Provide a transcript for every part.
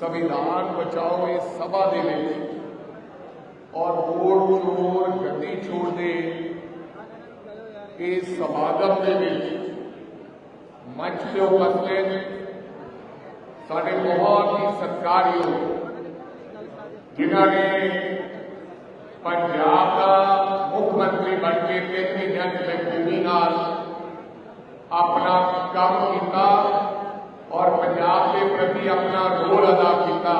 ਸੰਵਿਧਾਨ ਬਚਾਓ ਇਸ ਸਭਾ ਦੇ ਵਿੱਚ ਔਰ ਵੋਟ ਚੋਰ ਗੱਦੀ ਛੋੜ ਦੇ ਇਸ ਸਮਾਗਮ ਦੇ ਵਿੱਚ ਮੰਚ ਤੇ ਉਪਸਥਿਤ ਸਾਡੇ ਬਹੁਤ ਹੀ ਸਤਿਕਾਰਯੋਗ ਜਿਨ੍ਹਾਂ ਨੇ ਪੰਜਾਬ ਦਾ ਮੁੱਖ ਮੰਤਰੀ ਬਣ ਕੇ ਤਿੰਨ ਮਹੀਨਿਆਂ ਦੀ ਬਖੂਬੀ ਨਾਲ ਆਪਣਾ ਕੰਮ ਕੀਤਾ ਔਰ ਪੰਜਾਬ ਦੇ ਪ੍ਰਤੀ ਆਪਣਾ ਰੋਲ ਅਦਾ ਕੀਤਾ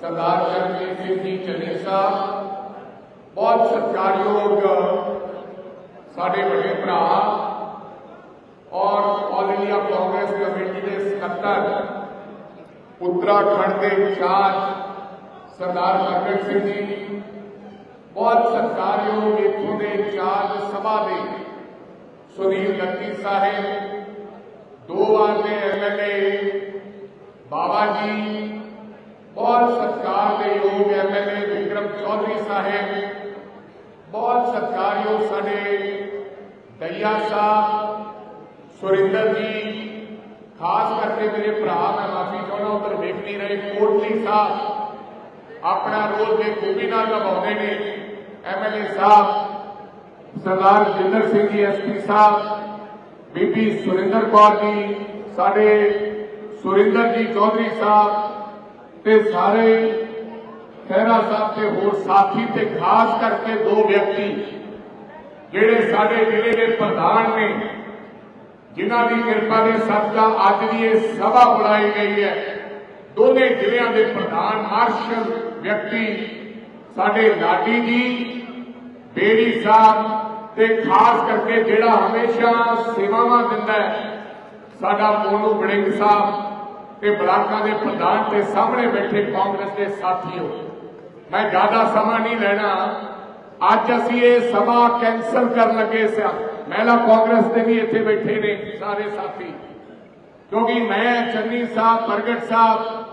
ਸਰਦਾਰ ਕਰਮਜੀਤ ਸਿੰਘ ਜੀ ਚੰਨੀ ਸਾਹਿਬ ਬਹੁਤ ਸਤਿਕਾਰਯੋਗ ਸਾਡੇ ਵੱਡੇ ਭਰਾ ਔਰ ਆਲ ਇੰਡੀਆ ਕਾਂਗਰਸ ਕਮੇਟੀ ਦੇ ਸਕੱਤਰ ਉੱਤਰਾਖੰਡ ਦੇ ਇੰਚਾਰਜ ਸਰਦਾਰ ਪ੍ਰਗਟ ਸਿੰਘ ਜੀ ਬਹੁਤ ਸਤਿਕਾਰਯੋਗ ਇੱਥੋਂ ਦੇ ਇੰਚਾਰਜ ਸਭਾ ਦੇ ਸੁਨੀਲ ਲੱਕੀ ਸਾਹਿਬ ਦੋ ਵਾਰ ਦੇ ਐਮਐਲਏ ਬਾਬਾ ਜੀ ਬਹੁਤ ਸਤਿਕਾਰ ਦੇ ਯੋਗ ਐਮਐਲਏ ਵਿਕਰਮ ਚੌਧਰੀ ਸਾਹਿਬ ਬਹੁਤ ਸਤਿਕਾਰਯੋਗ ਸਾਡੇ ਦਈਆ ਸਾਹਿਬ ਸੁਰਿੰਦਰ ਜੀ ਖਾਸ ਕਰਕੇ ਮੇਰੇ ਭਰਾ ਮੈਂ ਮਾਫੀ ਚਾਹੁੰਦਾ ਉਧਰ ਵੇਖ ਨਹੀਂ ਰਹੇ ਕੋਟਲੀ ਸਾਹਿਬ ਆਪਣਾ ਰੋਲ ਦੇ ਖੂਬੀ ਨਾਲ ਨਿਭਾਉਂਦੇ ਨੇ ਐਮਐਲਏ ਸਾਹਿਬ ਸਰਦਾਰ ਜਿੰਦਰ ਸਿੰਘ ਜੀ ਐਸਪੀ ਸਾਹਿਬ ਬੀਬੀ ਸੁਰਿੰਦਰ ਕੌਰ ਜੀ, ਸਾਡੇ ਸੁਰਿੰਦਰ ਜੀ ਚੌਧਰੀ ਸਾਹਿਬ ਤੇ ਸਾਰੇ ਖਹਿਰਾ ਸਾਹਿਬ ਤੇ ਹੋਰ ਸਾਥੀ ਤੇ ਖਾਸ ਕਰਕੇ ਦੋ ਵਿਅਕਤੀ ਜਿਹੜੇ ਸਾਡੇ ਜ਼ਿਲ੍ਹੇ ਦੇ ਪ੍ਰਧਾਨ ਨੇ, ਜਿਨ੍ਹਾਂ ਦੀ ਕਿਰਪਾ ਦੇ ਸਦਕਾ ਅੱਜ ਦੀ ਇਹ ਸਭਾ ਬੁਲਾਈ ਗਈ ਹੈ। ਦੋਨੇ ਜ਼ਿਲ੍ਹਿਆਂ ਦੇ ਪ੍ਰਧਾਨ ਮਾਰਸ਼ਲ ਵਿਅਕਤੀ ਸਾਡੇ ਲਾਡੀ ਜੀ ਬੇੜੀ ਸਾਹਿਬ ਤੇ ਖਾਸ ਕਰਕੇ ਜਿਹੜਾ ਹਮੇਸ਼ਾ ਸੇਵਾਵਾਂ ਦਿੰਦਾ ਹੈ, ਸਾਡਾ ਮੋਨੂ ਬੜਿੰਗ ਸਾਹਿਬ ਤੇ ਬਲਾਕਾਂ ਦੇ ਪ੍ਰਧਾਨ ਤੇ ਸਾਹਮਣੇ ਬੈਠੇ ਕਾਂਗਰਸ ਦੇ ਸਾਥੀਓ, ਮੈਂ ਜ਼ਿਆਦਾ ਸਮਾਂ ਨਹੀਂ ਲੈਣਾ। ਅੱਜ ਅਸੀਂ ਇਹ ਸਭਾ ਕੈਂਸਲ ਕਰਨ ਲੱਗੇ ਸਿਆ ਮਹਿਲਾ ਕਾਂਗਰਸ ਦੇ ਵੀ ਇੱਥੇ ਬੈਠੇ ਨੇ ਸਾਰੇ ਸਾਥੀ। ਕਿਉਂਕਿ ਮੈਂ, ਚੰਨੀ ਸਾਹਿਬ, ਪ੍ਰਗਟ ਸਾਹਿਬ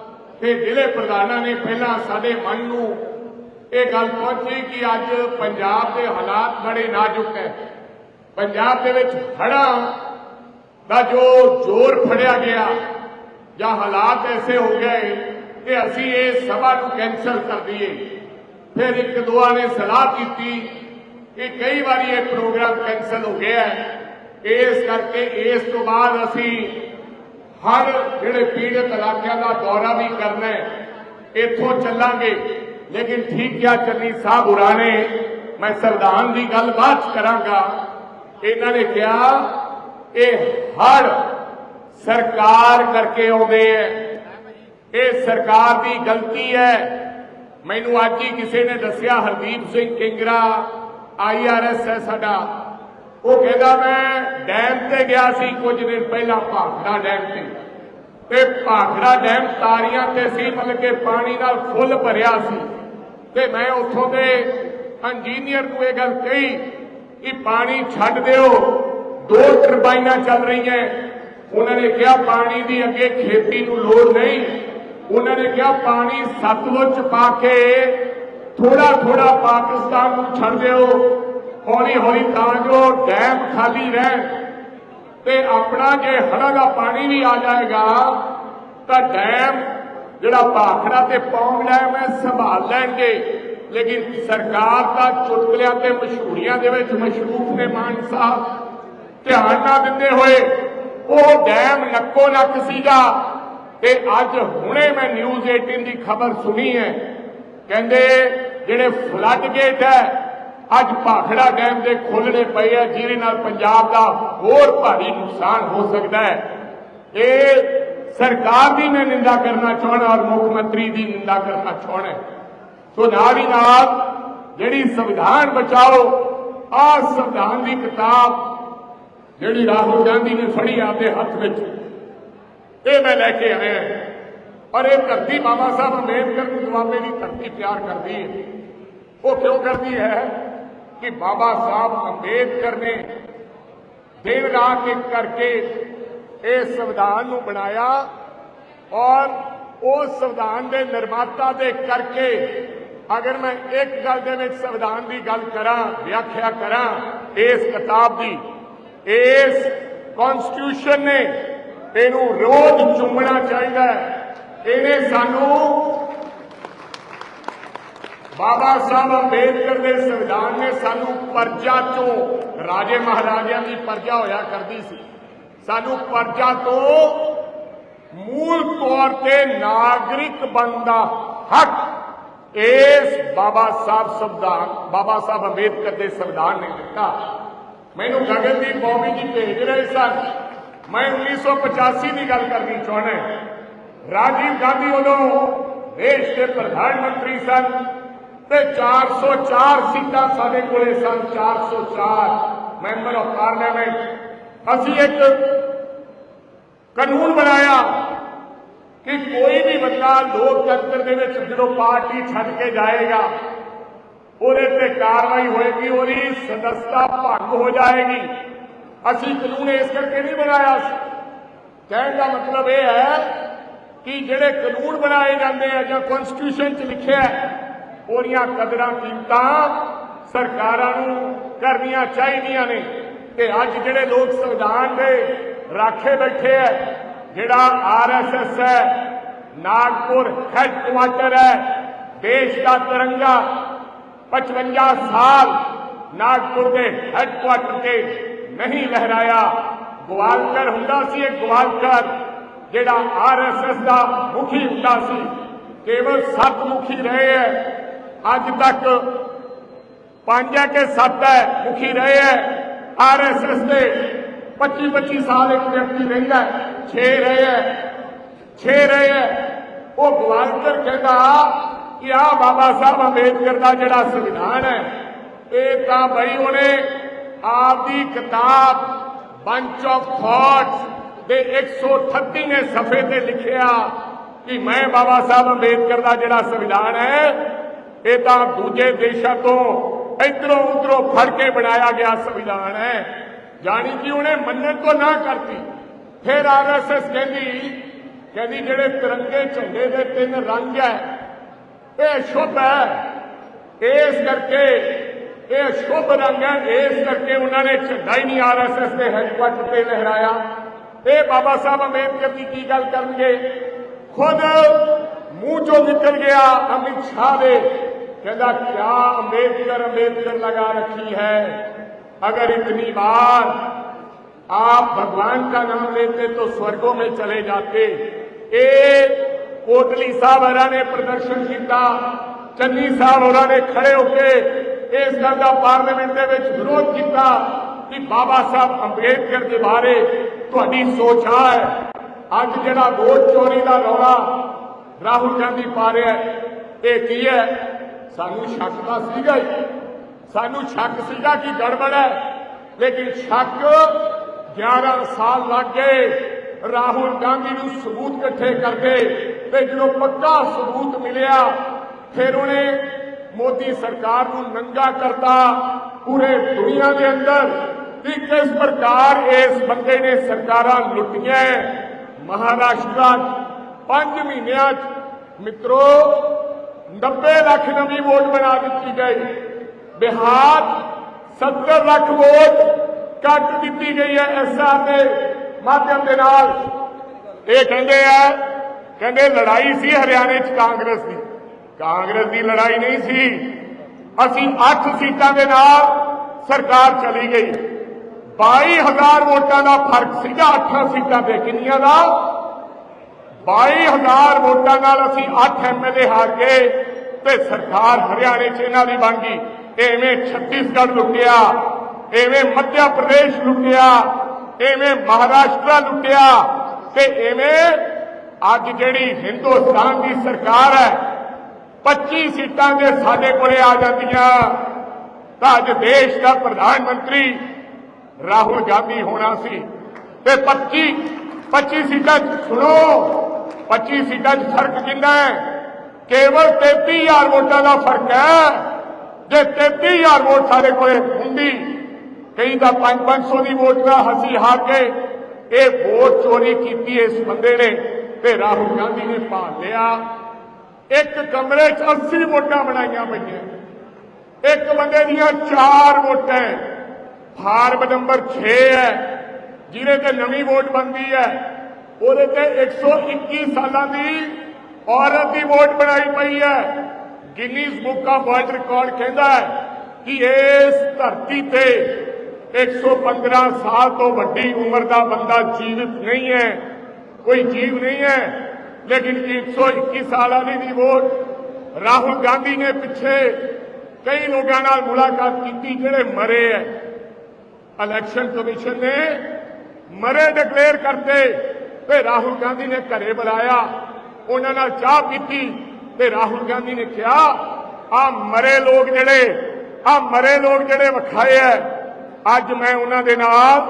ਤੇ ਜ਼ਿਲ੍ਹੇ ਪ੍ਰਧਾਨਾਂ ਨੇ ਪਹਿਲਾਂ ਸਾਡੇ ਮਨ ਨੂੰ ਇਹ ਗੱਲ ਪਹੁੰਚੀ ਕਿ ਅੱਜ ਪੰਜਾਬ ਦੇ ਹਾਲਾਤ ਬੜੇ ਨਾਜ਼ੁਕ ਹੈ। ਪੰਜਾਬ ਦੇ ਵਿੱਚ ਹੜ੍ਹਾਂ ਦਾ ਜੋ ਜ਼ੋਰ ਫੜਿਆ ਗਿਆ ਜਾਂ ਹਾਲਾਤ ਐਸੇ ਹੋ ਗਏ ਕਿ ਅਸੀਂ ਇਹ ਸਭਾ ਨੂੰ ਕੈਂਸਲ ਕਰ ਦਈਏ। ਫਿਰ ਇੱਕ ਦੋਆ ਨੇ ਸਲਾਹ ਕੀਤੀ ਕਿ ਕਈ ਵਾਰੀ ਇਹ ਪ੍ਰੋਗਰਾਮ ਕੈਂਸਲ ਹੋ ਗਿਆ ਹੈ। ਇਸ ਕਰਕੇ ਇਸ ਤੋਂ ਬਾਅਦ ਅਸੀਂ ਹਰ ਜਿਹੜੇ ਪੀੜਤ ਇਲਾਕਿਆਂ ਦਾ ਦੌਰਾ ਵੀ ਕਰਨਾ ਹੈ। ਇੱਥੋਂ ਚੱਲਾਂਗੇ। ਲੇਕਿਨ ਠੀਕ ਕਿਹਾ ਚੰਨੀ ਸਾਹਿਬ ਹੋਰਾਂ ਨੇ ਮੈਂ ਸੰਵਿਧਾਨ ਦੀ ਗੱਲ ਬਾਤ 'ਚ ਕਰਾਂਗਾ। ਇਹਨਾਂ ਨੇ ਕਿਹਾ, ਇਹ ਹੜ ਸਰਕਾਰ ਕਰਕੇ ਆਉਂਦੇ ਐ। ਇਹ ਸਰਕਾਰ ਦੀ ਗਲਤੀ ਹੈ ਮੈਨੂੰ ਅੱਜ ਹੀ ਕਿਸੇ ਨੇ ਦੱਸਿਆ, ਹਰਦੀਪ ਸਿੰਘ ਕਿੰਗਰਾ ਆਈਆਰਐਸ ਹੈ ਸਾਡਾ। ਉਹ ਕਹਿੰਦਾ, ਮੈਂ ਡੈਮ ਤੇ ਗਿਆ ਸੀ ਕੁਝ ਦਿਨ ਪਹਿਲਾਂ, ਭਾਖੜਾ ਡੈਮ ਤੇ। ਤੇ ਭਾਖੜਾ ਡੈਮ ਤਾਰੀਆਂ ਤੇ ਸੀ, ਮਤਲਬ ਕਿ ਪਾਣੀ ਨਾਲ ਫੁੱਲ ਭਰਿਆ ਸੀ। ਤੇ ਮੈਂ ਉੱਥੋਂ ਦੇ ਇੰਜੀਨੀਅਰ ਨੂੰ ਇਹ ਗੱਲ ਕਹੀ ਕਿ ਪਾਣੀ ਛੱਡ ਦਿਓ। ਦੋ ਟਰਬਾਈਨਾਂ ਚੱਲ ਰਹੀਆਂ। ਉਹਨਾਂ ਨੇ ਕਿਹਾ ਪਾਣੀ ਦੀ ਅੱਗੇ ਖੇਤੀ ਨੂੰ ਲੋੜ ਨਹੀਂ। ਉਹਨਾਂ ਨੇ ਕਿਹਾ ਪਾਣੀ ਸਤਲੁਜ ਪਾ ਕੇ ਥੋੜਾ ਥੋੜਾ ਪਾਕਿਸਤਾਨ ਨੂੰ ਛੱਡ ਦਿਓ। ਹੌਲੀ ਹੌਲੀ ਤਾਂ ਜੋ ਡੈਮ ਖਾਲੀ ਰਹਿਣ ਤੇ ਆਪਣਾ ਜੇ ਹੜ੍ਹਾਂ ਦਾ ਪਾਣੀ ਵੀ ਆ ਜਾਏਗਾ ਤਾਂ ਡੈਮ ਜਿਹੜਾ ਭਾਖੜਾ ਤੇ ਪੌਂਗ ਡੈਮ ਸੰਭਾਲ ਲੈਣਗੇ। ਲੇਕਿਨ ਸਰਕਾਰ ਦਾ ਚੁਟਕਲਿਆਂ ਤੇ ਮਸ਼ਹੂਰੀਆਂ ਦੇ ਵਿੱਚ ਮਸ਼ਰੂਫ ਨੇ ਮਾਨ ਸਾਹਿਬ। ਧਿਆਨ ਨਾ ਦਿੰਦੇ ਹੋਏ ਉਹ ਡੈਮ ਨੱਕੋ ਨੱਕ ਸੀਗਾ। ਤੇ ਅੱਜ ਹੁਣੇ ਮੈਂ ਨਿਊਜ਼ 18 ਦੀ ਖਬਰ ਸੁਣੀ ਹੈ। ਕਹਿੰਦੇ ਜਿਹੜੇ ਫਲੱਡ ਗੇਟ ਹੈ, ਅੱਜ ਭਾਖੜਾ ਡੈਮ ਦੇ ਖੋਲਣੇ ਪਏ ਆ, ਜਿਹਦੇ ਨਾਲ ਪੰਜਾਬ ਦਾ ਹੋਰ ਭਾਰੀ ਨੁਕਸਾਨ ਹੋ ਸਕਦਾ ਹੈ। ਇਹ ਸਰਕਾਰ ਦੀ ਮੈਂ ਨਿੰਦਾ ਕਰਨਾ ਚਾਹਣਾ ਔਰ ਮੁੱਖ ਮੰਤਰੀ ਦੀ ਨਿੰਦਾ ਕਰਨਾ ਚਾਹਣਾ ਸੋ ਨਾਲ ਹੀ ਨਾਲ ਜਿਹੜੀ ਸੰਵਿਧਾਨ ਬਚਾਓ, ਆ ਸੰਵਿਧਾਨ ਦੀ ਕਿਤਾਬ ਜਿਹੜੀ ਰਾਹੁਲ ਗਾਂਧੀ ਨੇ ਫੜੀ ਆਪਦੇ ਹੱਥ ਵਿੱਚ, ਇਹ ਮੈਂ ਲੈ ਕੇ ਆਇਆ। ਔਰ ਇਹ ਧਰਤੀ ਬਾਬਾ ਸਾਹਿਬ ਅੰਬੇਦਕਰ ਨੂੰ ਦੁਆਬੇ ਦੀ ਧਰਤੀ ਪਿਆਰ ਕਰਦੀ ਹੈ। ਉਹ ਕਿਉਂ ਕਰਦੀ ਹੈ ਕਿ ਬਾਬਾ ਸਾਹਿਬ ਅੰਬੇਦਕਰ ਨੇ ਦਿਨ ਰਾਤ ਇੱਕ ਕਰਕੇ ਇਸ ਸੰਵਿਧਾਨ ਨੂੰ ਬਣਾਇਆ ਔਰ ਉਸ ਸੰਵਿਧਾਨ ਦੇ ਨਿਰਮਾਤਾ ਦੇ ਕਰਕੇ ਅਗਰ ਮੈਂ ਇੱਕ ਗੱਲ ਦੇ ਵਿੱਚ ਸੰਵਿਧਾਨ ਦੀ ਗੱਲ ਕਰਾਂ, ਵਿਆਖਿਆ ਕਰਾਂ, ਇਸ ਕਿਤਾਬ ਦੀ, ਇਸ ਕਨਸਟੀਟਿਊਸ਼ਨ ਨੇ ਇਹਨੂੰ ਰੋਜ਼ ਚੁੰਮਣਾ ਚਾਹੀਦਾ ਹੈ। ਇਹਨੇ ਸਾਨੂੰ ਬਾਬਾ ਸਾਹਿਬ ਅੰਬੇਦਕਰ ਦੇ ਸੰਵਿਧਾਨ ਨੇ ਸਾਨੂੰ ਪਰਜਾ ਚੋਂ ਰਾਜੇ ਮਹਾਰਾਜਿਆਂ ਦੀ ਪਰਜਾ ਹੋਇਆ ਕਰਦੀ ਸੀ। ਸਾਨੂੰ ਪਰਜਾ ਤੋਂ ਮੂਲ ਤੌਰ ਤੇ ਨਾਗਰਿਕ ਬਣਨ ਦਾ ਹੱਕ, ਇਸ ਬਾਬਾ ਸਾਹਿਬ ਸੰਵਿਧਾਨ, ਬਾਬਾ ਸਾਹਿਬ ਅੰਬੇਦਕਰ ਦੇ ਸੰਵਿਧਾਨ ਨੇ ਦਿੱਤਾ। ਮੈਨੂੰ ਗਗਨਦੀਪ ਬੌਬੀ ਜੀ ਭੇਜ ਰਹੇ ਸਨ। ਮੈਂ 1985 ਦੀ ਗੱਲ ਕਰਨੀ ਚਾਹੁੰਦਾ ਰਾਜੀਵ ਗਾਂਧੀ ਉਦੋਂ ਦੇਸ਼ ਦੇ ਪ੍ਰਧਾਨ ਮੰਤਰੀ ਸਨ ਤੇ 404 ਸੀਟਾਂ ਸਾਡੇ ਕੋਲੇ ਸਨ 404 ਮੈਂਬਰ ਆਫ ਪਾਰਲੀਮੈਂਟ ਅਸੀਂ ਇੱਕ ਕਾਨੂੰਨ ਬਣਾਇਆ ਕਿ ਕੋਈ ਵੀ ਬੰਦਾ ਲੋਕਤੰਤਰ ਦੇ ਵਿੱਚ ਜਦੋਂ ਪਾਰਟੀ ਛੱਡ ਕੇ ਜਾਏਗਾ, ਉਹਦੇ ਤੇ ਕਾਰਵਾਈ ਹੋਏਗੀ, ਉਹਦੀ ਸਦਸਤਾ ਭੰਗ ਹੋ ਜਾਏਗੀ। ਅਸੀਂ ਕਾਨੂੰਨ ਇਸ ਕਰਕੇ ਨਹੀਂ ਬਣਾਇਆ। ਸੀ ਕਹਿਣ ਦਾ ਮਤਲਬ ਇਹ ਹੈ ਕਿ ਜਿਹੜੇ ਕਾਨੂੰਨ ਬਣਾਏ ਜਾਂਦੇ ਆ ਜਾਂ ਕਨਸਟੀਟਿਊਸ਼ਨ 'ਚ ਲਿਖਿਆ ਉਹਦੀਆਂ ਕਦਰਾਂ ਕੀਮਤਾਂ ਸਰਕਾਰਾਂ ਨੂੰ ਕਰਨੀਆਂ ਚਾਹੀਦੀਆਂ ਨੇ। ਤੇ ਅੱਜ ਜਿਹੜੇ ਲੋਕ ਸੰਵਿਧਾਨ ਦੇ ਰਾਖੇ ਬੈਠੇ ਹੈ ਜਿਹੜਾ ਆਰਐਸਐਸ ਹੈ ਨਾਗਪੁਰ ਹੈਡਕੁਆਟਰ ਹੈ ਦੇਸ਼ ਦਾ ਤਿਰੰਗਾ 55 ਸਾਲ ਨਾਗਪੁਰ ਦੇ ਹੈਡਕੁਆਟਰ ਤੇ ਨਹੀਂ ਲਹਿਰਾਇਆ ਗਵਾਲਕਰ ਹੁੰਦਾ ਸੀ ਇਹ ਗਵਾਲਕਰ ਜਿਹੜਾ ਆਰਐਸਐਸ ਦਾ ਮੁਖੀ ਹੁੰਦਾ ਸੀ ਕੇਵਲ ਸੱਤ ਮੁਖੀ ਰਹੇ ਹੈ ਅੱਜ ਤੱਕ ਪੰਜ ਹੈ ਕਿ ਸੱਤ ਹੈ ਮੁਖੀ ਰਹੇ ਹੈ ਆਰਐਸਐਸ ਦੇ 25 25 ਸਾਲ ਇੱਕ ਵਿਅਕਤੀ ਰਹਿੰਦਾ 6 ਰਹੇ ਹੈ 6 ਰਹੇ ਹੈ ਉਹ ਗਵਾਲਕਰ ਕਹਿੰਦਾ ਕਿ ਆ ਬਾਬਾ ਸਾਹਿਬ ਅੰਬੇਦਕਰ ਦਾ ਜਿਹੜਾ ਸੰਵਿਧਾਨ ਹੈ ਇਹ ਤਾਂ ਬਈ ਉਹਨੇ ਆਪਦੀ ਕਿਤਾਬ ਬੰਚ ਆਫ ਥਾਟਸ ਦੇ 138ਵੇਂ ਸਫੇ ਤੇ ਲਿਖਿਆ ਕਿ ਮੈਂ ਬਾਬਾ ਸਾਹਿਬ ਅੰਬੇਦਕਰ ਦਾ ਜਿਹੜਾ ਸੰਵਿਧਾਨ ਹੈ ਇਹ ਤਾਂ ਦੂਜੇ ਦੇਸ਼ਾਂ ਤੋਂ ਇਧਰੋਂ ਉਧਰੋਂ ਫੜ ਕੇ ਬਣਾਇਆ ਗਿਆ ਸੰਵਿਧਾਨ ਹੈ ਜਾਨੀ ਕਿ ਉਹਨੇ ਮੰਨਣ ਤੋਂ ਨਾ ਕਰਤੀ। ਫਿਰ ਆਰਐਸਐਸ ਕਹਿੰਦੀ ਕਹਿੰਦੀ ਜਿਹੜੇ ਤਿਰੰਗੇ ਝੰਡੇ ਦੇ ਤਿੰਨ ਰੰਗ ਹੈ ਇਹ ਸ਼ੁਭ ਹੈ ਇਸ ਕਰਕੇ, ਇਹ ਸ਼ੁਭ ਰੰਗ ਹੈ ਇਸ ਕਰਕੇ ਉਹਨਾਂ ਨੇ ਝੰਡਾ ਹੀ ਨਹੀਂ ਆਰਐਸਐਸ ਦੇ ਹੈਡਕੁਆਟਰ ਤੇ ਲਹਿਰਾਇਆ। ਇਹ ਬਾਬਾ ਸਾਹਿਬ ਅੰਬੇਦਕਰ ਦੀ ਕੀ ਗੱਲ ਕਰਨਗੇ? ਖੁਦ ਮੂੰਹ ਚੋਂ ਨਿਕਲ ਗਿਆ ਅਮਿਤ ਸ਼ਾਹ ਦੇ। ਕਹਿੰਦਾ, ਕਿਆ ਅੰਬੇਦਕਰ ਅੰਬੇਦਕਰ ਲਗਾ ਰੱਖੀ ਹੈ? अगर इतनी बार आप भगवान का नाम लेते तो स्वर्गों में चले जाते ਇਹ ਕੋਟਲੀ ਸਾਹਿਬ ਹੋਰਾਂ ਨੇ ਪ੍ਰਦਰਸ਼ਨ ਕੀਤਾ ਚੰਨੀ ਸਾਹਿਬ ਹੋਰਾਂ ਨੇ ਖੜੇ ਹੋ ਕੇ ਇਸ ਗੱਲ ਦਾ ਪਾਰਲੀਮੈਂਟ ਦੇ ਵਿੱਚ ਵਿਰੋਧ ਕੀਤਾ ਕਿ ਬਾਬਾ ਸਾਹਿਬ ਅੰਬੇਦਕਰ ਦੇ ਬਾਰੇ ਤੁਹਾਡੀ ਸੋਚ ਆ ਹੈ ਅੱਜ ਜਿਹੜਾ ਵੋਟ ਚੋਰੀ ਦਾ ਰੌਲਾ ਰਾਹੁਲ ਗਾਂਧੀ ਪਾ ਰਿਹਾ ਹੈ, ਇਹ ਕੀ ਹੈ ਸਾਨੂੰ ਸ਼ੱਕ ਤਾਂ ਸੀਗਾ ਹੀ ਸਾਨੂੰ ਸ਼ੱਕ ਸੀਗਾ ਕਿ ਗੜਬੜ ਹੈ। ਲੇਕਿਨ ਸ਼ੱਕ 11 ਸਾਲ ਲੱਗ ਗਏ। ਰਾਹੁਲ ਗਾਂਧੀ ਨੂੰ ਸਬੂਤ ਇਕੱਠੇ ਕਰਦੇ ਤੇ ਜਦੋਂ ਪੱਕਾ ਸਬੂਤ ਮਿਲਿਆ, ਫਿਰ ਉਹਨੇ ਮੋਦੀ ਸਰਕਾਰ ਨੂੰ ਨੰਗਾ ਕਰਤਾ ਪੂਰੇ ਦੁਨੀਆ ਦੇ ਅੰਦਰ ਕਿ ਕਿਸ ਪ੍ਰਕਾਰ ਇਸ ਬੰਦੇ ਨੇ ਸਰਕਾਰਾਂ ਲੁੱਟੀਆਂ ਮਹਾਰਾਸ਼ਟਰ 5 ਮਹੀਨਿਆਂ 'ਚ ਮਿੱਤਰੋ 90 ਲੱਖ ਨਵੀਂ ਵੋਟ ਬਣਾ ਦਿੱਤੀ ਗਈ। ਬਿਹਾਰ 70 ਲੱਖ ਵੋਟ ਕੱਟ ਦਿੱਤੀ ਗਈ ਹੈ ਐਸਆਰ ਦੇ ਮਾਧਿਅਮ ਦੇ ਨਾਲ। ਇਹ ਕਹਿੰਦੇ ਆ, ਕਹਿੰਦੇ ਲੜਾਈ ਸੀ ਹਰਿਆਣੇ 'ਚ ਕਾਂਗਰਸ ਦੀ। ਕਾਂਗਰਸ ਦੀ ਲੜਾਈ ਨਹੀਂ ਸੀ। ਅਸੀਂ 8 ਸੀਟਾਂ ਦੇ ਨਾਲ ਸਰਕਾਰ ਚਲੀ ਗਈ। 22000 ਵੋਟਾਂ ਦਾ ਫ਼ਰਕ ਸੀਗਾ 8 ਸੀਟਾਂ ਤੇ। ਕਿੰਨੀਆਂ ਦਾ? 22000 ਵੋਟਾਂ ਨਾਲ ਅਸੀਂ 8 ਐਮਐਲਏ ਹਾਰ ਗਏ ਤੇ ਸਰਕਾਰ ਹਰਿਆਣੇ 'ਚ ਇਹਨਾਂ ਦੀ ਬਣ ਗਈ। ਐਵੇਂ ਛੱਤੀਸਗੜ੍ਹ ਲੁੱਟਿਆ, ਐਵੇਂ ਮੱਧ ਪ੍ਰਦੇਸ਼ ਲੁੱਟਿਆ, ਐਵੇਂ ਮਹਾਰਾਸ਼ਟਰ ਲੁੱਟਿਆ ਤੇ ਐਵੇਂ ਅੱਜ ਜਿਹੜੀ ਹਿੰਦੁਸਤਾਨ ਦੀ ਸਰਕਾਰ ਹੈ 25 ਸੀਟਾਂ ਦੇ ਸਾਡੇ ਕੋਲੇ ਆ ਜਾਂਦੀਆਂ, ਤਾਂ ਅੱਜ ਦੇਸ਼ ਦਾ ਪ੍ਰਧਾਨ ਮੰਤਰੀ ਰਾਹੁਲ ਗਾਂਧੀ ਹੋਣਾ ਸੀ। ਤੇ 25 25 ਸੀਟਾਂ 'ਚ ਸੁਣੋ 25 ਸੀਟਾਂ 'ਚ ਫ਼ਰਕ ਕਿੰਨਾ ਹੈ? ਕੇਵਲ 33000 ਵੋਟਾਂ ਦਾ ਫ਼ਰਕ ਹੈ। ਜੇ 33000 ਵੋਟ ਸਾਡੇ ਕੋਲੇ ਹੁੰਦੀ, ਕਈ ਦਾ 5-500 ਦੀ ਵੋਟ ਦਾ ਹਸੀ ਹਾਰ ਕੇ ਇਹ ਵੋਟ ਚੋਰੀ ਕੀਤੀ ਇਸ ਬੰਦੇ ਨੇ ਤੇ ਰਾਹੁਲ ਗਾਂਧੀ ਨੇ ਭਾਲ ਲਿਆ। ਇੱਕ ਕਮਰੇ 'ਚ 80 ਵੋਟਾਂ ਬਣਾਈਆਂ ਪਈਆਂ। ਇੱਕ ਬੰਦੇ ਦੀਆਂ 4 ਵੋਟਾਂ ਫਾਰਮ ਨੰਬਰ 6 ਹੈ ਜਿਹਦੇ ਤੇ ਨਵੀਂ ਵੋਟ ਬਣਦੀ ਹੈ ਉਹਦੇ ਤੇ 121 ਸਾਲਾਂ ਦੀ ਔਰਤ ਦੀ ਵੋਟ ਬਣਾਈ ਪਈ ਹੈ Guinness book of world record ਕਹਿੰਦਾ ਹੈ ਕਿ ਇਸ ਧਰਤੀ ਤੇ 115 ਸਾਲ ਤੋਂ ਵੱਡੀ ਉਮਰ ਦਾ ਬੰਦਾ ਜੀਵਿਤ ਨਹੀਂ ਹੈ, ਕੋਈ ਜੀਵ ਨਹੀਂ ਹੈ, ਲੇਕਿਨ 121 ਸਾਲਾਂ ਦੀ ਦੀ ਵੋਟ ਰਾਹੁਲ ਗਾਂਧੀ ਨੇ ਪਿੱਛੇ ਕਈ ਲੋਕਾਂ ਨਾਲ ਮੁਲਾਕਾਤ ਕੀਤੀ ਜਿਹੜੇ ਮਰੇ ਹੈ। ਇਲੈਕਸ਼ਨ ਕਮਿਸ਼ਨ ਨੇ ਮਰੇ ਡਿਕਲੇਅਰ ਕਰਤੇ ਤੇ ਰਾਹੁਲ ਗਾਂਧੀ ਨੇ ਘਰੇ ਬੁਲਾਇਆ, ਉਹਨਾਂ ਨਾਲ ਚਾਹ ਪੀਤੀ ਤੇ ਰਾਹੁਲ ਗਾਂਧੀ ਨੇ ਕਿਹਾ, ਆ ਮਰੇ ਲੋਕ ਜਿਹੜੇ, ਆ ਮਰੇ ਲੋਕ ਜਿਹੜੇ ਵਿਖਾਏ ਐ, ਅੱਜ ਮੈਂ ਉਹਨਾਂ ਦੇ ਨਾਲ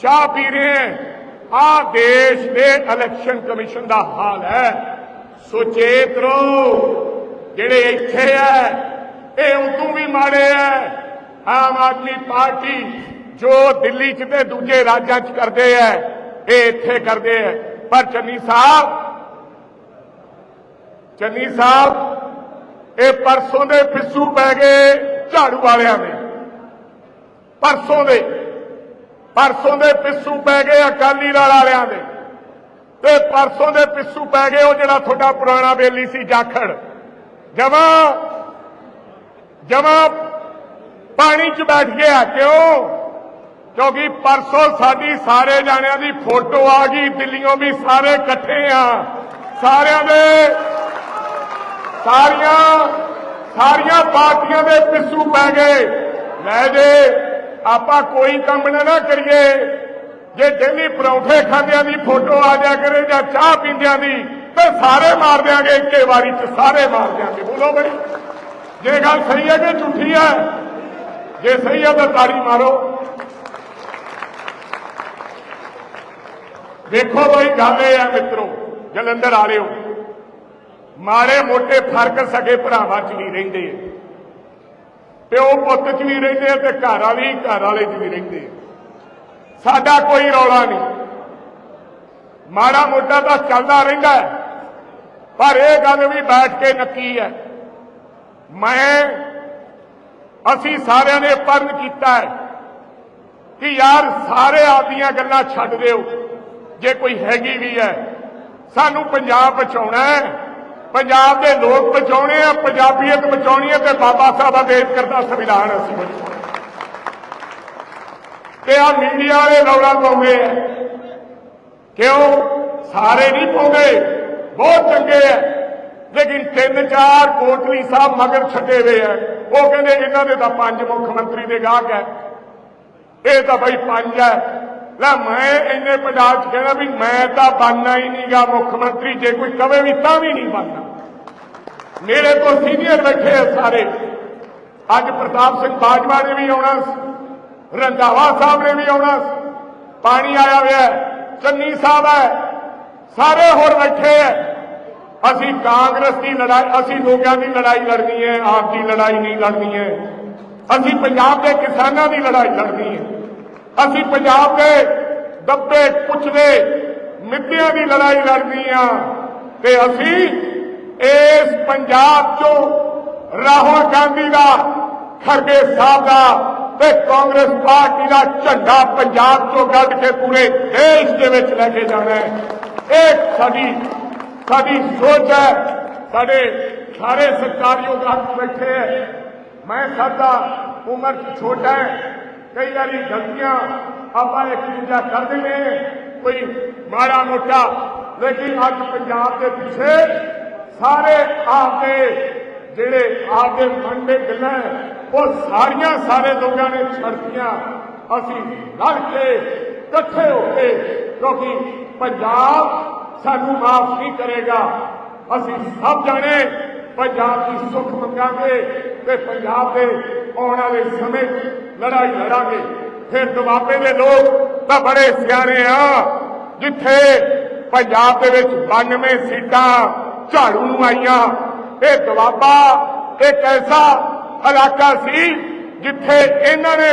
ਚਾਹ ਪੀ ਰਹੇ ਹਾਂ ਆ ਦੇਸ਼ ਦੇ ਇਲੈਕਸ਼ਨ ਕਮਿਸ਼ਨ ਦਾ ਹਾਲ ਹੈ ਸੁਚੇਤ ਰਹੋ, ਜਿਹੜੇ ਇੱਥੇ ਐ, ਇਹ ਉਦੋਂ ਵੀ ਮਾੜੇ ਐ। ਆਮ ਆਦਮੀ ਪਾਰਟੀ ਜੋ ਦਿੱਲੀ 'ਚ ਤੇ ਦੂਜੇ ਰਾਜਾਂ 'ਚ ਕਰਦੇ ਐ, ਇਹ ਇੱਥੇ ਕਰਦੇ ਐ। ਪਰ ਚੰਨੀ ਸਾਹਿਬ ਚੰਨੀ ਸਾਹਿਬ, ਇਹ ਪਰਸੋਂ ਦੇ ਪਿੱਸੂ ਪੈ ਗਏ ਝਾੜੂ ਵਾਲਿਆਂ ਦੇ। ਪਰਸੋਂ ਦੇ ਪਰਸੋਂ ਦੇ ਪਿੱਛੂ ਪੈ ਗਏ ਅਕਾਲੀ ਦਲ ਵਾਲਿਆਂ ਦੇ। ਤੇ ਪਰਸੋਂ ਦੇ ਪਿੱਸੂ ਪੈ ਗਏ ਉਹ ਜਿਹੜਾ ਤੁਹਾਡਾ ਪੁਰਾਣਾ ਬੇਲੀ ਸੀ, ਜਾਖੜ। ਜਮਾ ਜਮਾ ਪਾਣੀ 'ਚ ਬੈਠ ਗਿਆ, ਕਿਉਂ? ਕਿਉਂਕਿ ਪਰਸੋਂ ਸਾਡੀ ਸਾਰੇ ਜਾਣਿਆਂ ਦੀ ਫੋਟੋ ਆ ਗਈ ਦਿੱਲੀੋਂ ਵੀ ਸਾਰੇ ਇਕੱਠੇ ਆ। ਸਾਰਿਆਂ ਦੇ ਸਾਰੀਆਂ ਸਾਰੀਆਂ ਪਾਰਟੀਆਂ ਦੇ ਪਿੱਛੂ ਪੈ ਗਏ। ਲੈ ਜੇ ਆਪਾਂ ਕੋਈ ਕੰਮ ਨਾ ਕਰੀਏ, ਜੇ ਡੇਲੀ ਪਰੌਂਠੇ ਖਾਂਦਿਆਂ ਦੀ ਫੋਟੋ ਆ ਜਾ ਕਰੇ ਜਾਂ ਚਾਹ ਪੀਂਦਿਆਂ ਦੀ, ਤੇ ਸਾਰੇ ਮਾਰ ਦਿਆਂਗੇ, ਇੱਕੇ ਵਾਰੀ ਚ ਸਾਰੇ ਮਾਰ ਦਿਆਂਗੇ। ਬੋਲੋ ਬੜੀ। ਜੇ ਗੱਲ ਸਹੀ ਹੈ ਕਿ ਝੂਠੀ ਹੈ? ਜੇ ਸਹੀ ਹੈ ਤਾਂ ਤਾੜੀ ਮਾਰੋ। ਦੇਖੋ ਬਈ ਗੱਲ ਇਹ ਹੈ ਮਿੱਤਰੋ, ਜਲੰਧਰ ਆ ਰਹੇ ਹੋ ਮਾੜੇ ਮੋਟੇ ਫ਼ਰਕ ਸਕੇ ਭਰਾਵਾਂ ਚ ਵੀ ਰਹਿੰਦੇ ਆ। ਪਿਓ ਪੁੱਤ ਚ ਵੀ ਰਹਿੰਦੇ ਆ ਤੇ ਘਰ ਵਾਲੀ ਘਰ ਵਾਲੇ ਚ ਵੀ ਰਹਿੰਦੇ ਆ। ਸਾਡਾ ਕੋਈ ਰੌਲਾ ਨਹੀਂ। ਮਾੜਾ ਮੋਟਾ ਤਾਂ ਚੱਲਦਾ ਰਹਿੰਦਾ ਪਰ ਇਹ ਗੱਲ ਵੀ ਬੈਠ ਕੇ ਨੱਕੀ ਹੈ। ਮੈਂ, ਅਸੀਂ ਸਾਰਿਆਂ ਨੇ ਪਰਨ ਕੀਤਾ ਹੈ ਕਿ ਯਾਰ ਸਾਰੇ ਆਪਦੀਆਂ ਗੱਲਾਂ ਛੱਡ ਦਿਓ। ਜੇ ਕੋਈ ਹੈਗੀ ਵੀ ਹੈ, ਸਾਨੂੰ ਪੰਜਾਬ ਬਚਾਉਣਾ ਹੈ। ਪੰਜਾਬ ਦੇ ਲੋਕ ਬਚਾਉਣੇ ਆ, ਪੰਜਾਬੀਅਤ ਬਚਾਉਣੀ ਹੈ ਤੇ ਬਾਬਾ ਸਾਹਿਬ ਅੰਬੇਦਕਰ ਦਾ ਸੰਵਿਧਾਨ ਅਸੀਂ ਬਚਾਉਣਾ। ਤੇ ਆ ਮੀਡੀਆ ਵਾਲੇ ਰੌਲਾ ਪਾਉਂਦੇ ਆ। ਕਿਉਂ? ਸਾਰੇ ਨਹੀਂ ਪਾਉਂਦੇ। ਬਹੁਤ ਚੰਗੇ ਆ। ਲੇਕਿਨ ਤਿੰਨ ਚਾਰ ਕੋਟਲੀ ਸਾਹਿਬ ਮਗਰ ਛੱਡੇ ਹੋਏ ਆ। ਉਹ ਕਹਿੰਦੇ ਇਹਨਾਂ ਦੇ ਤਾਂ ਪੰਜ ਮੁੱਖ ਮੰਤਰੀ ਦੇ ਗਾਹਕ ਹੈ ਇਹ ਤਾਂ ਬਈ ਪੰਜ ਹੈ ਲੈ ਮੈਂ ਇੰਨੇ ਪੰਜਾਬ 'ਚ ਕਹਿੰਦਾ ਵੀ ਮੈਂ ਤਾਂ ਬਣਨਾ ਹੀ ਨਹੀਂਗਾ ਮੁੱਖ ਮੰਤਰੀ ਜੇ ਕੋਈ ਕਵੇ ਵੀ ਤਾਂ ਵੀ ਨਹੀਂ ਬਣਨਾ। ਮੇਰੇ ਕੋਲ ਸੀਨੀਅਰ ਬੈਠੇ ਆ ਸਾਰੇ। ਅੱਜ ਪ੍ਰਤਾਪ ਸਿੰਘ ਬਾਜਵਾ ਨੇ ਵੀ ਆਉਣਾ ਸੀ, ਰੰਧਾਵਾ ਸਾਹਿਬ ਨੇ ਵੀ ਆਉਣਾ ਸੀ। ਪਾਣੀ ਆਇਆ ਹੋਇਆ ਚੰਨੀ ਸਾਹਿਬ ਹੈ, ਸਾਰੇ ਹੋਰ ਬੈਠੇ ਹੈ। ਅਸੀਂ ਕਾਂਗਰਸ ਦੀ ਲੜਾਈ, ਅਸੀਂ ਲੋਕਾਂ ਦੀ ਲੜਾਈ ਲੜਨੀ ਹੈ, ਆਪ ਦੀ ਲੜਾਈ ਨਹੀਂ ਲੜਨੀ ਹੈ। ਅਸੀਂ ਪੰਜਾਬ ਦੇ ਕਿਸਾਨਾਂ ਦੀ ਲੜਾਈ ਲੜਨੀ ਹੈ। ਅਸੀਂ ਪੰਜਾਬ ਦੇ ਦੱਬੇ ਕੁਚਲੇ ਮਿੱਤਿਆਂ ਦੀ ਲੜਾਈ ਲੜਨੀ ਆ, ਤੇ ਅਸੀਂ ਇਸ ਪੰਜਾਬ ਚੋਂ ਰਾਹੁਲ ਗਾਂਧੀ ਦਾ ਖਰਗੇ ਸਾਹਿਬ ਦਾ ਤੇ ਕਾਂਗਰਸ ਪਾਰਟੀ ਦਾ ਝੰਡਾ ਪੰਜਾਬ ਤੋਂ ਗੱਡ ਕੇ ਪੂਰੇ ਦੇਸ਼ ਦੇ ਵਿੱਚ ਲੈ ਕੇ ਜਾਣਾ ਹੈ। ਇਹ ਸਾਡੀ ਸਾਡੀ ਸੋਚ ਹੈ। ਸਾਡੇ ਸਾਰੇ ਸਤਿਕਾਰਯੋਗ ਆਗੂ ਬੈਠੇ ਹੈ। ਮੈਂ ਸਾਡਾ ਉਮਰ ਛੋਟਾ ਹੈ। ਕਈ ਵਾਰੀ ਗਲਤੀਆਂ ਆਪਾਂ ਇੱਕ ਦੂਜਾ ਕਰ ਦਿੰਦੇ ਕੋਈ ਮਾੜਾ ਮੋਟਾ। ਲੇਕਿਨ ਅੱਜ ਪੰਜਾਬ ਦੇ ਪਿੱਛੇ ਸਾਰੇ ਆਪਦੇ ਜਿਹੜੇ ਆਪਦੇ ਮਨ ਦੇ ਗੱਲਾਂ ਉਹ ਸਾਰੀਆਂ ਸਾਰੇ ਲੋਕਾਂ ਨੇ ਛੱਡਤੀਆਂ। ਅਸੀਂ ਰਲ ਕੇ ਇਕੱਠੇ ਹੋ ਕੇ ਕਿਉਂਕਿ ਪੰਜਾਬ ਸਾਨੂੰ ਮਾਫ ਨਹੀਂ ਕਰੇਗਾ। ਅਸੀਂ ਸਭ ਜਾਣੇ ਪੰਜਾਬ ਦੀ ਸੁੱਖ ਮੰਗਾਂਗੇ ਤੇ ਪੰਜਾਬ ਦੇ ਆਉਣ ਵਾਲੇ ਸਮੇਂ 'ਚ ਲੜਾਈ ਲੜਾਂਗੇ। ਫਿਰ ਦੁਆਬੇ ਦੇ ਲੋਕ ਤਾਂ ਬੜੇ ਸਿਆਣੇ ਆ, ਜਿੱਥੇ ਪੰਜਾਬ ਦੇ ਵਿੱਚ 92 ਸੀਟਾਂ ਝਾੜੂ ਨੂੰ ਆਈਆਂ। ਇਹ ਦੁਆਬਾ ਇੱਕ ਐਸਾ ਇਲਾਕਾ ਸੀ ਜਿੱਥੇ ਇਹਨਾਂ ਨੇ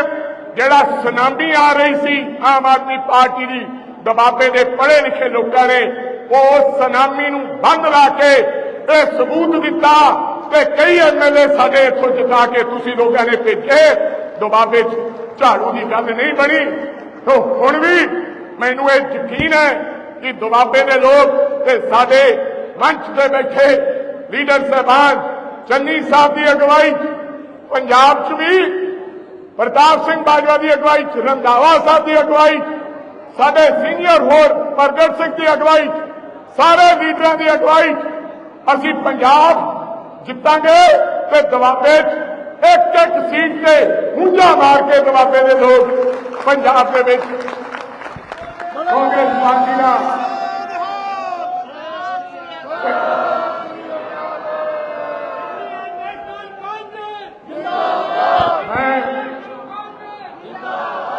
ਜਿਹੜਾ ਸੁਨਾਮੀ ਆ ਰਹੀ ਸੀ ਆਮ ਆਦਮੀ ਪਾਰਟੀ ਦੀ ਦਬਾਬੇ ਦੇ ਪੜ੍ਹੇ ਲਿਖੇ ਲੋਕਾਂ ਨੇ, ਉਹ ਸੁਨਾਮੀ ਨੂੰ ਬੰਦ ਲਾ ਕੇ ਇਹ ਸਬੂਤ ਦਿੱਤਾ ਕਿ ਕਈ ਐਮਐਲਏ ਸਾਡੇ ਇੱਥੋਂ ਜਿਤਾ ਕੇ ਤੁਸੀਂ ਲੋਕਾਂ ਨੇ ਭੇਜੇ ਦੁਬਾਬੇ 'ਚ ਝਾੜੂ ਦੀ ਗੱਲ ਨਹੀਂ ਬਣੀ। ਤੋ ਹੁਣ ਵੀ ਮੈਨੂੰ ਇਹ ਯਕੀਨ ਹੈ ਕਿ ਦੁਬਾਬੇ ਦੇ ਲੋਕ ਤੇ ਸਾਡੇ ਮੰਚ ਤੇ ਬੈਠੇ ਲੀਡਰ ਸਾਹਿਬਾਨ ਚੰਨੀ ਸਾਹਿਬ ਦੀ ਅਗਵਾਈ 'ਚ, ਪੰਜਾਬ 'ਚ ਵੀ, ਪ੍ਰਤਾਪ ਸਿੰਘ ਬਾਜਵਾ ਦੀ ਅਗਵਾਈ 'ਚ, ਰੰਧਾਵਾ ਸਾਹਿਬ ਦੀ ਅਗਵਾਈ ਸਾਡੇ ਸੀਨੀਅਰ ਹੋਰ ਪ੍ਰਗਟ ਸਿੰਘ ਦੀ ਅਗਵਾਈ 'ਚ, ਸਾਰੇ ਲੀਡਰਾਂ ਦੀ ਅਗਵਾਈ 'ਚ, ਅਸੀਂ ਪੰਜਾਬ ਜਿੱਤਾਂਗੇ ਤੇ ਦਵਾਬੇ 'ਚ ਇੱਕ ਇੱਕ ਸੀਟ ਤੇ ਹੁੰਜਾ ਮਾਰ ਕੇ ਦਵਾਬੇ ਦੇ ਲੋਕ ਪੰਜਾਬ ਦੇ ਵਿੱਚ ਕਾਂਗਰਸ ਪਾਰਟੀ ਦਾ ਮੈਂ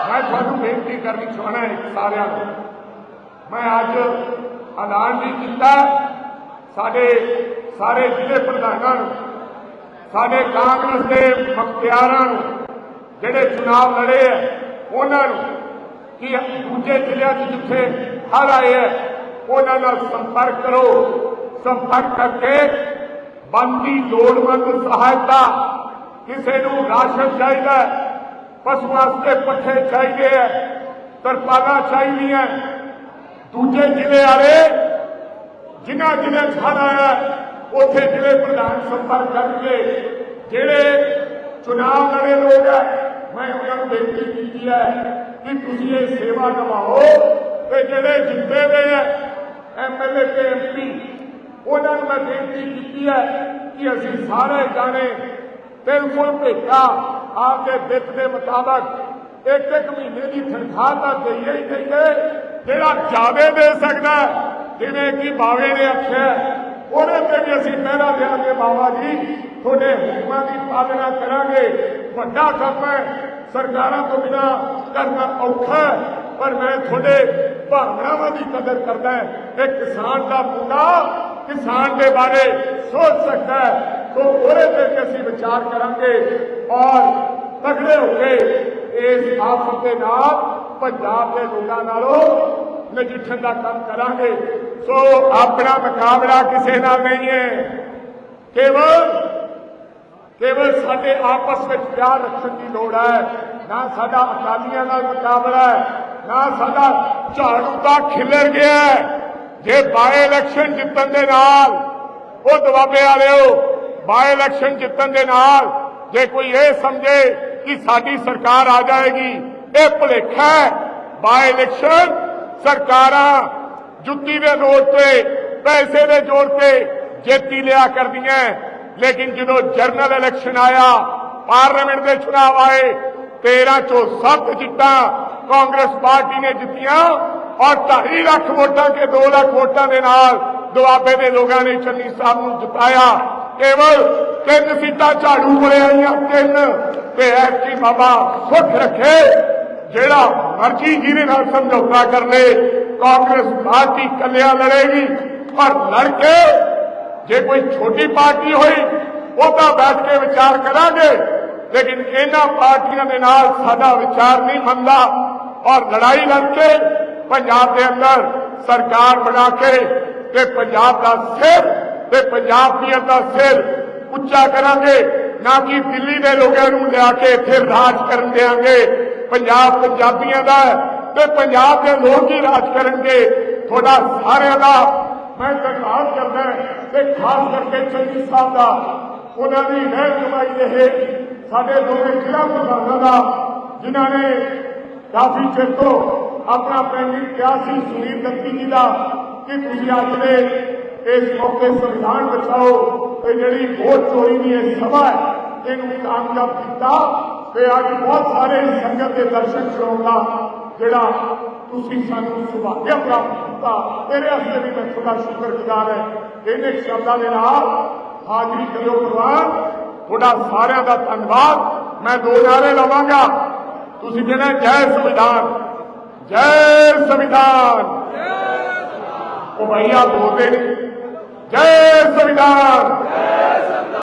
ਮੈਂ ਤੁਹਾਨੂੰ ਬੇਨਤੀ ਕਰਨੀ ਚਾਹਣਾ ਹੈ ਸਾਰਿਆਂ ਨੂੰ। ਮੈਂ ਅੱਜ ਐਲਾਨ ਵੀ ਕੀਤਾ। ਸਾਡੇ ਸਾਰੇ ਜ਼ਿਲ੍ਹੇ ਪ੍ਰਧਾਨਾਂ ਨੂੰ ਸਾਡੇ ਕਾਂਗਰਸ ਦੇ ਮੁਖਤਿਆਰਾਂ ਨੂੰ ਜਿਹੜੇ ਚੁਣਾਵ ਲੜੇ ਹੈ ਉਹਨਾਂ ਨੂੰ ਕਿ ਦੂਜੇ ਜ਼ਿਲ੍ਹਿਆਂ 'ਚ ਜਿੱਥੇ ਹਰ ਆਏ ਹੈ ਉਹਨਾਂ ਨਾਲ ਸੰਪਰਕ ਕਰੋ। ਸੰਪਰਕ ਕਰਕੇ ਬੰਦੀ ਲੋੜਵੰਦ ਸਹਾਇਤਾ ਕਿਸੇ ਨੂੰ ਰਾਸ਼ਨ ਚਾਹੀਦਾ ਹੈ, ਪਸ਼ੂ ਵਾਸਤੇ ਪੱਠੇ ਚਾਹੀਦੇ ਹੈ ਤਰਪਾਲਾਂ ਚਾਹੀਦੀਆਂ ਦੂਜੇ ਜ਼ਿਲ੍ਹੇ ਵਾਲੇ ਜਿਨ੍ਹਾਂ ਜ਼ਿਲ੍ਹੇ 'ਚ ਹੜ੍ਹ ਆਇਆ ਉੱਥੇ ਜ਼ਿਲ੍ਹੇ ਪ੍ਰਧਾਨ ਸੰਪਰਕ ਕਰਕੇ ਜਿਹੜੇ ਚੁਣਾਵ ਲੜੇ ਲੋਕ ਹੈ ਮੈਂ ਉਹਨਾਂ ਨੂੰ ਬੇਨਤੀ ਕੀਤੀ ਹੈ ਕਿ ਤੁਸੀਂ ਇਹ ਸੇਵਾ ਨਿਭਾਓ ਤੇ ਜਿਹੜੇ ਜਿੱਤੇ ਹੋਏ ਹੈ ਐਮਐਲਏ ਤੇ ਐਮਪੀ ਉਹਨਾਂ ਨੂੰ ਮੈਂ ਬੇਨਤੀ ਕੀਤੀ ਹੈ ਕਿ ਅਸੀਂ ਸਾਰੇ ਜਾਣੇ ਬਿਲਕੁਲ ਭੇਟਾ ਆਪਦੇ ਵਿੱਤ ਦੇ ਮੁਤਾਬਕ ਇੱਕ ਇੱਕ ਮਹੀਨੇ ਦੀ ਤਨਖਾਹ ਤਾਂ ਦੇਈਏ ਹੀ ਦੇਈਏ, ਜਿਹੜਾ ਜਾਵੇ ਦੇ ਸਕਦਾ, ਜਿਵੇਂ ਕਿ ਬਾਵੇ ਨੇ ਆਖਿਆ ਉਹਦੇ ਤੇ ਵੀ ਅਸੀਂ ਪਹਿਰਾ ਦੇਵਾਂਗੇ ਬਾਬਾ ਜੀ। ਤੁਹਾਡੇ ਹੁਕਮਾਂ ਦੀ ਪਾਲਣਾ ਕਰਾਂਗੇ। ਵੱਡਾ ਕੰਮ ਹੈ। ਸਰਕਾਰਾਂ ਤੋਂ ਬਿਨਾ ਕਰਨਾ ਔਖਾ ਹੈ। ਪਰ ਮੈਂ ਤੁਹਾਡੇ ਭਾਵਨਾਵਾਂ ਦੀ ਕਦਰ ਕਰਦਾ ਹਾਂ। ਇੱਕ ਕਿਸਾਨ ਦਾ ਮੁੰਡਾ ਕਿਸਾਨ ਦੇ ਬਾਰੇ ਸੋਚ ਸਕਦਾ ਹੈ। ਸੋ ਉਹਦੇ ਤੇ ਵੀ ਅਸੀਂ ਵਿਚਾਰ ਕਰਾਂਗੇ। ਔਰ ਤਗੜੇ ਹੋ ਕੇ ਇਸ ਆਫਤ ਦੇ ਨਾਲ, ਪੰਜਾਬ ਦੇ ਲੋਕਾਂ ਨਾਲੋਂ ਨਜਿੱਠਣ ਦਾ ਕੰਮ ਕਰਾਂਗੇ। ਸੋ ਆਪਣਾ ਮੁਕਾਬਲਾ ਕਿਸੇ ਨਾਲ ਨਹੀਂ ਹੈ। ਕੇਵਲ ਕੇਵਲ ਸਾਡੇ ਆਪਸ ਵਿੱਚ ਪਿਆਰ ਰੱਖਣ ਦੀ ਲੋੜ ਹੈ। ਨਾ ਸਾਡਾ ਅਕਾਲੀਆਂ ਨਾਲ ਮੁਕਾਬਲਾ ਹੈ, ਨਾ ਸਾਡਾ ਝਾੜੂ ਦਾ ਖਿਲਰ ਗਿਆ ਜੇ ਬਾਏ ਇਲੈਕਸ਼ਨ ਜਿੱਤਣ ਦੇ ਨਾਲ, ਉਹ ਦਬਾਬੇ ਵਾਲਿਓ ਬਾਏ ਇਲੈਕਸ਼ਨ ਜਿੱਤਣ ਦੇ ਨਾਲ, ਜੇ ਕੋਈ ਇਹ ਸਮਝੇ ਕਿ ਸਾਡੀ ਸਰਕਾਰ ਆ ਜਾਏਗੀ, ਇਹ ਭੁਲੇਖਾ ਹੈ। ਬਾਈ ਇਲੈਕਸ਼ਨ ਸਰਕਾਰਾਂ ਜੁੱਤੀ ਦੇ ਨੋਟ ਤੇ ਪੈਸੇ ਦੇ ਜੋਰ ਤੇ ਜੇਤੀ ਲਿਆ ਕਰਦੀਆਂ। ਲੇਕਿਨ ਜਦੋਂ ਜਨਰਲ ਇਲੈਕਸ਼ਨ ਆਇਆ, ਪਾਰਲੀਮੈਂਟ ਦੇ ਚੁਣਾਵ ਆਏ 13 ਚੋਂ 7 ਜਿੱਤਾਂ ਕਾਂਗਰਸ ਪਾਰਟੀ ਨੇ ਜਿੱਤੀਆਂ ਔਰ 2.5 ਲੱਖ ਵੋਟਾਂ ਕੇ 2 ਲੱਖ ਵੋਟਾਂ ਦੇ ਨਾਲ ਦੁਆਬੇ ਦੇ ਲੋਕਾਂ ਨੇ ਚੰਨੀ ਸਾਹਿਬ ਨੂੰ ਜਿਤਾਇਆ। ਕੇਵਲ ਤਿੰਨ ਸੀਟਾਂ ਝਾੜੂ ਕੋਲੇ ਆਈਆਂ, ਤਿੰਨ। ਤੇ ਐਤਕੀ ਬਾਬਾ ਸੁੱਖ ਰੱਖੇ, ਜਿਹੜਾ ਮਰਜ਼ੀ ਜਿਹਦੇ ਨਾਲ ਸਮਝੌਤਾ ਕਰ ਲੇ, ਕਾਂਗਰਸ ਪਾਰਟੀ ਕੱਲਿਆ ਲੜੇਗੀ, ਪਰ ਲੜ ਕੇ ਜੇ ਕੋਈ ਛੋਟੀ ਪਾਰਟੀ ਹੋਈ, ਉਹ ਤਾਂ ਬੈਠ ਕੇ ਵਿਚਾਰ ਕਰਾਂਗੇ। ਲੇਕਿਨ ਇਹਨਾਂ ਪਾਰਟੀਆਂ ਦੇ ਨਾਲ ਸਾਡਾ ਵਿਚਾਰ ਨਹੀਂ ਮੰਨਦਾ। ਔਰ ਲੜਾਈ ਲੜ ਕੇ ਪੰਜਾਬ ਦੇ ਅੰਦਰ ਸਰਕਾਰ ਬਣਾ ਕੇ ਤੇ ਪੰਜਾਬ ਦਾ ਸਿਰ ਤੇ ਪੰਜਾਬੀਅਤ ਦਾ ਸਿਰ ਉੱਚਾ ਕਰਾਂਗੇ, ਨਾ ਕਿ ਦਿੱਲੀ ਦੇ ਲੋਕਾਂ ਨੂੰ ਲਿਆ ਕੇ ਇੱਥੇ ਰਾਜ ਕਰਨ ਦੇਾਂਗੇ ਪੰਜਾਬ ਪੰਜਾਬੀਆਂ ਦਾ ਤੇ ਪੰਜਾਬ ਦੇ ਲੋਕ ਹੀ ਰਾਜ ਕਰਨਗੇ? ਤੁਹਾਡਾ ਸਾਰਿਆਂ ਦਾ ਮੈਂ ਧੰਨਵਾਦ ਕਰਦਾ ਤੇ ਖਾਸ ਕਰਕੇ ਚੰਗੀ ਸਾਹਿਬ ਦਾ। ਉਹਨਾਂ ਦੀ ਰਹਿਨੁਮਾਈ ਰਹੇ ਸਾਡੇ ਦੋਵੇਂ ਜ਼ਿਲ੍ਹਾ ਪ੍ਰਧਾਨਾਂ ਦਾ, ਜਿਨ੍ਹਾਂ ਨੇ ਕਾਫੀ ਚਿਰ ਤੋਂ ਆਪਣਾ ਪ੍ਰੇਮੀ ਕਿਹਾ ਸੀ ਸੁਨੀਲ ਦੱਤੀ ਜੀ ਦਾ ਕਿ ਤੁਸੀਂ ਅੱਜ ਦੇ ਇਸ ਮੌਕੇ ਸੰਵਿਧਾਨ ਬਚਾਓ ਤੇ ਜਿਹੜੀ ਵੋਟ ਚੋਰੀ ਦੀ ਇਹ ਸਭਾ ਇਹਨੂੰ ਕਾਮਯਾਬ ਕੀਤਾ। ਤੇ ਅੱਜ ਬਹੁਤ ਸਾਰੇ ਸੰਗਤ ਦੇ ਦਰਸ਼ਨ ਕਰਾਉਂਦਾ ਜਿਹੜਾ ਤੁਸੀਂ ਸਾਨੂੰ ਸੁਭਾਗਿਆ ਪ੍ਰਾਪਤ ਕੀਤਾ ਇਹਦੇ ਵਾਸਤੇ ਵੀ ਮੈਂ ਤੁਹਾਡਾ ਸ਼ੁਕਰਗੁਜ਼ਾਰ ਹੈ। ਇਹਨੇ ਸ਼ਬਦਾਂ ਦੇ ਨਾਲ ਹਾਜ਼ਰੀ ਕਰਿਓ ਪ੍ਰਵਾਨ ਤੁਹਾਡਾ ਸਾਰਿਆਂ ਦਾ ਧੰਨਵਾਦ। ਮੈਂ ਦੋ ਨਾਰੇ ਲਵਾਂਗਾ। ਤੁਸੀਂ ਕਹਿੰਦੇ ਜੈ ਸੰਵਿਧਾਨ। ਜੈ ਸੰਵਿਧਾਨ। ਉਹ ਭਈਆ ਬੋਲਦੇ ਨੇ। ਜੈ ਸੰਵਿਧਾਨ।